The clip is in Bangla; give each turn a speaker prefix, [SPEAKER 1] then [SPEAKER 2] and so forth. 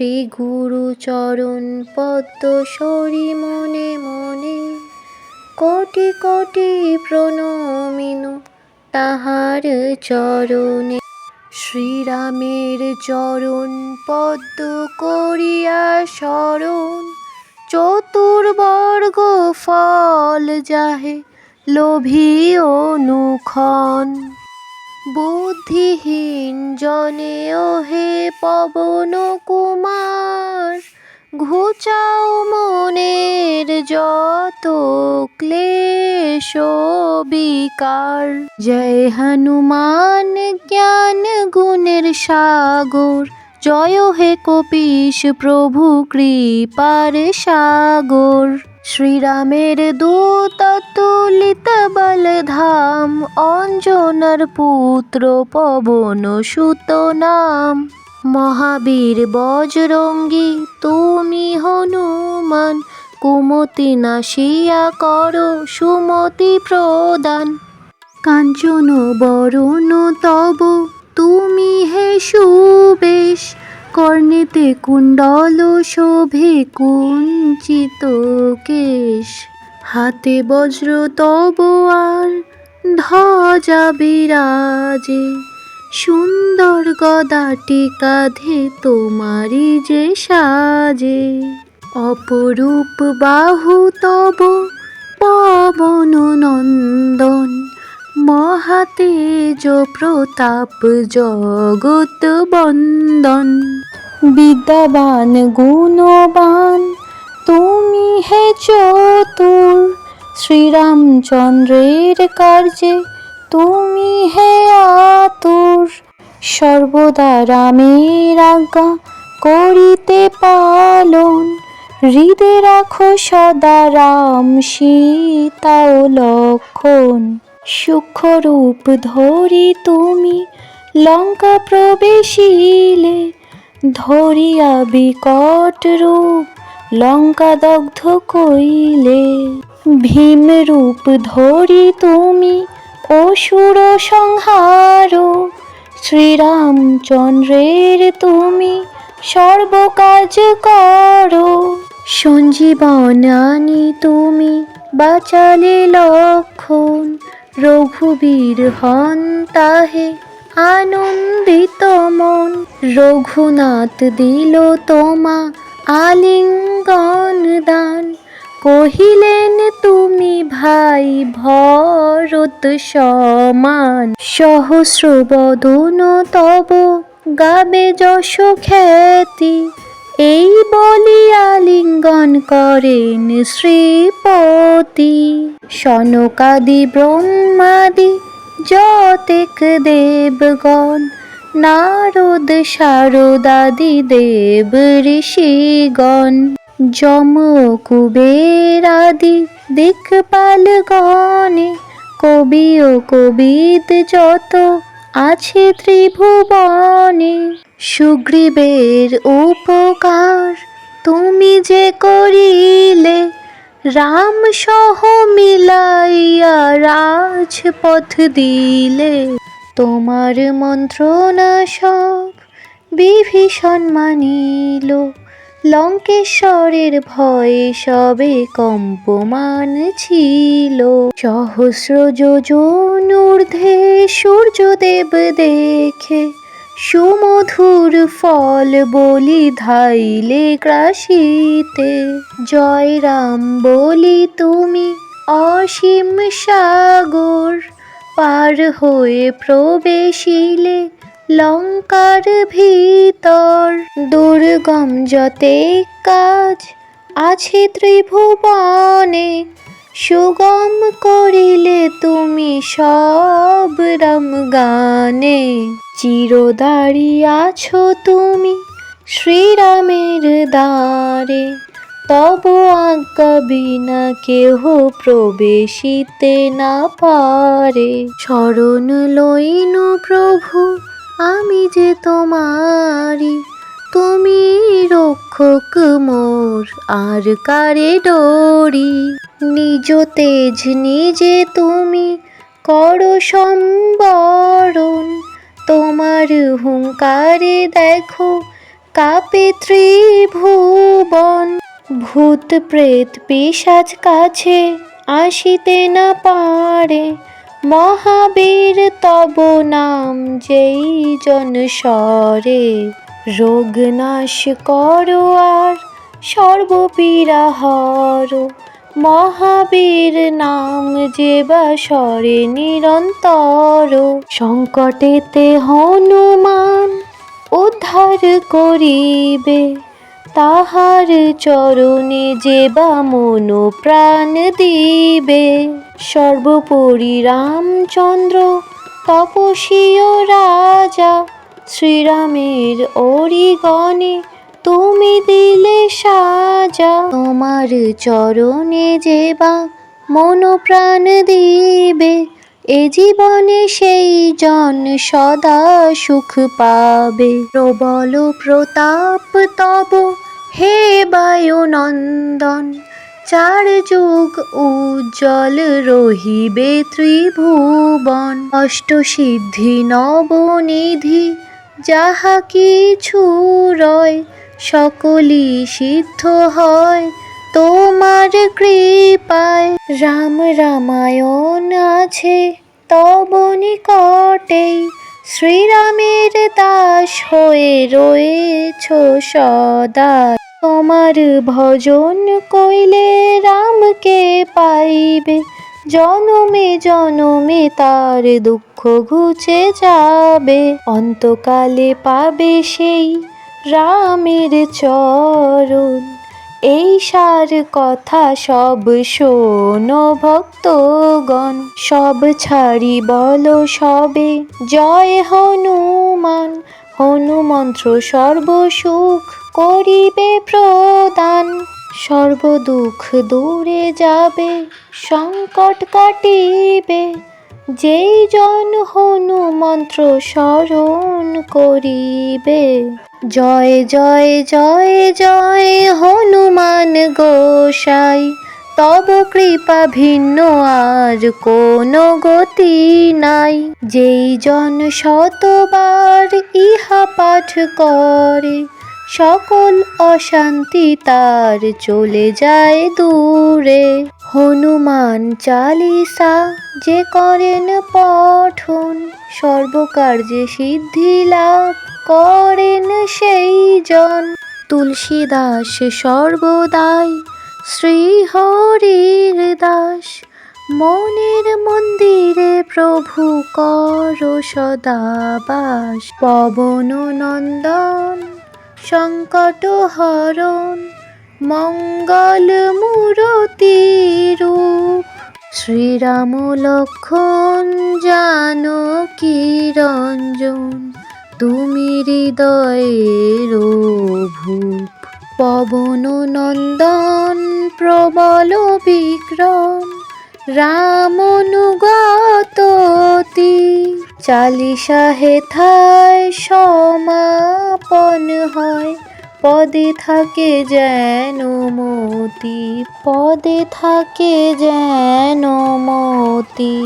[SPEAKER 1] শ্রী গুরু চরণ পদ্ম সরি মনে মনে কোটি কোটি প্রণমিন তাহার চরণে। শ্রীরামের চরণ পদ্ম করিয়া স্মরণ চতুর্বর্গ ফল যাহে লোভী অনুক্ষণ। বুদ্ধিহীন জনে হে পবন কুমার, ঘুচাও মনের যত ক্লেশ বিকার। জয় হনুমান জ্ঞান গুণের সাগর জয় হে কপিশ প্রভু কৃপার সাগর। শ্রীরামের দূত তুলিত অঞ্জনার পুত্র পবন সুত নাম। মহাবীর বজরঙ্গী, তুমি হনুমান, কুমতি নাশিয়া করো, সুমতি প্রদান। কাঞ্চন বরণ তব তুমি হে সুবেশ, কর্ণেতে কুণ্ডল শোভে কুঞ্চিত কেশ। হাতে বজ্র তব আর ধ্বজা বিরাজে, সুন্দর গদাটি কাঁধে তোমারি যে সাজে। অপরূপ বাহু তব মহাতেজ প্রতাপ জগত বন্দন। বিদ্যাবান, গুণবান, তুমি হে চতুর। শ্রীরামচন্দ্রের কার্যে তুমি হে আতুর। সর্বদা রামের আজ্ঞা করিতে পালন। হৃদে রাখো সদা রাম সীতা ও লক্ষণ। সূক্ষ্মরূপ ধরি তুমি, লঙ্কা প্রবেশিলে ধরিয়া বিকট রূপ, লঙ্কা দগ্ধ কইলে ভীম রূপ ধরি তুমি, অসুর সংহার, শ্রীরামচন্দ্রের তুমি, সর্বকাজ করো সঞ্জীবনানি তুমি, বাঁচালে লক্ষণ রঘুবীর হন তাহে আনন্দিত মন। রঘুনাথ দিল তোমা আলিঙ্গন দান। কহিলেন, তুমি ভাই ভরত সমান। সহস্র বদন তব গাবে যশ খ্যাতি। এই বলি আলিঙ্গন করেন শ্রীপতি। সনকাদি ব্রহ্মাদি যতেক দেবগণ, নারদ শারদাদি দেব ঋষিগণ। যম কুবের আদি দিকপাল গণে কবি ও কবিদ যত আছে ত্রিভুবনে। সুগ্রীবের উপকার তুমি যে করিলে, রাম সহ মিলাইয়া রাজপথ দিলে। তোমার মন্ত্রণা সব বিভীষণ মানিল, লঙ্কেশ্বরের ভয়ে সবে কম্পমান ছিল। সহস্র যোজন ঊর্ধ্বে সূর্যদেব দেখে সুমধুর ফল বলি ধাইলে গ্রাসিতে জয় রাম বলি তুমি অসীম সাগর, পার হয়ে প্রবেশিলে লঙ্কার ভিতর। দুর্গম যতে কাজ আছে ত্রিভুবনে সুগম করিলে তুমি সব রাম গানে। চিরদারি আছো তুমি শ্রীরামের দ্বারে। তব আজ্ঞা বিনা কেহ প্রবেশিতে না পারে। শরণ লইনু প্রভু, আমি যে তোমারি। তুমি রক্ষক মোর, আর কারে ডরি? নিজ তেজ নিজে তুমি করো সম্বরণ। তোমার হুঙ্কারে দেখো কাপে ত্রিভুবন। ভূত প্রেত পিশাচ কাছে আসিতে না পারে। মহাবীর তব নাম যেই জন স্বরে রোগ নাশ করো আর সর্বপীড়া হর মহাবীর নাম যে স্বরে নিরন্তর। সংকটেতে হনুমান উদ্ধার করিবে। তাহার চরণে যে বা মন প্রাণ দিবে। সর্বোপরি রামচন্দ্র, তপস্বীয় রাজা শ্রীরামের অরিগণে তুমি দিলে সাজা। তোমার চরণে যে বা মন প্রাণ দিবে, এ জীবনে সেই জন সদা সুখ পাবে। প্রবল প্রতাপ তব হে বায়ুনন্দন, চার যুগ উজ্জ্বল রহিবে ত্রিভুবন। অষ্টসিদ্ধি নবনিধি যাহা কিছু রয়, সকলই সিদ্ধ হয়। তোমার কৃপায় রাম রামায়ণ আছে, তব নিকটেই শ্রীরামের দাস হয়ে রয়েছ সদা। তোমার ভজন কইলে রামকে পাইবে, জনমে জনমে তার দুঃখ ঘুচে যাবে, অন্তকালে পাবে সেই রামের চরণ। এই সার কথা সব শোনো ভক্তগণ, সব ছাড়ি বলো সবে। জয় হনুমান, হনুমন্ত্র সর্বসুখ করিবে প্রদান। সর্বদুঃখ দূরে যাবে, সংকট কাটিবে যেই জন হনুমন্ত্র স্মরণ করিবে। জয় জয় জয় জয় হনুমান গোসাই, তব কৃপা ভিন্ন আর কোনো গতি নাই। যেই জন শতবার ইহা পাঠ করে, সকল অশান্তি তার চলে যায় দূরে। হনুমান চালিসা যে করেন পঠন, সর্বকার্যে সিদ্ধি লাভ করেন সেই জন। তুলসীদাস সর্বদাই, শ্রীহরির দাস। মনের মন্দিরে প্রভু কর সদাবাস পবন নন্দন সংকট হরণ মঙ্গল মূরতি রূপ শ্রীরাম লক্ষণ জানকী রঞ্জন তুমি হৃদয়ের ভূপ পবন নন্দন প্রবল বিক্রম রামনুগততি চালিশা হেথায় সমাপন হয় পদে থাকে যেন মতি পদে থাকে যেন মতি।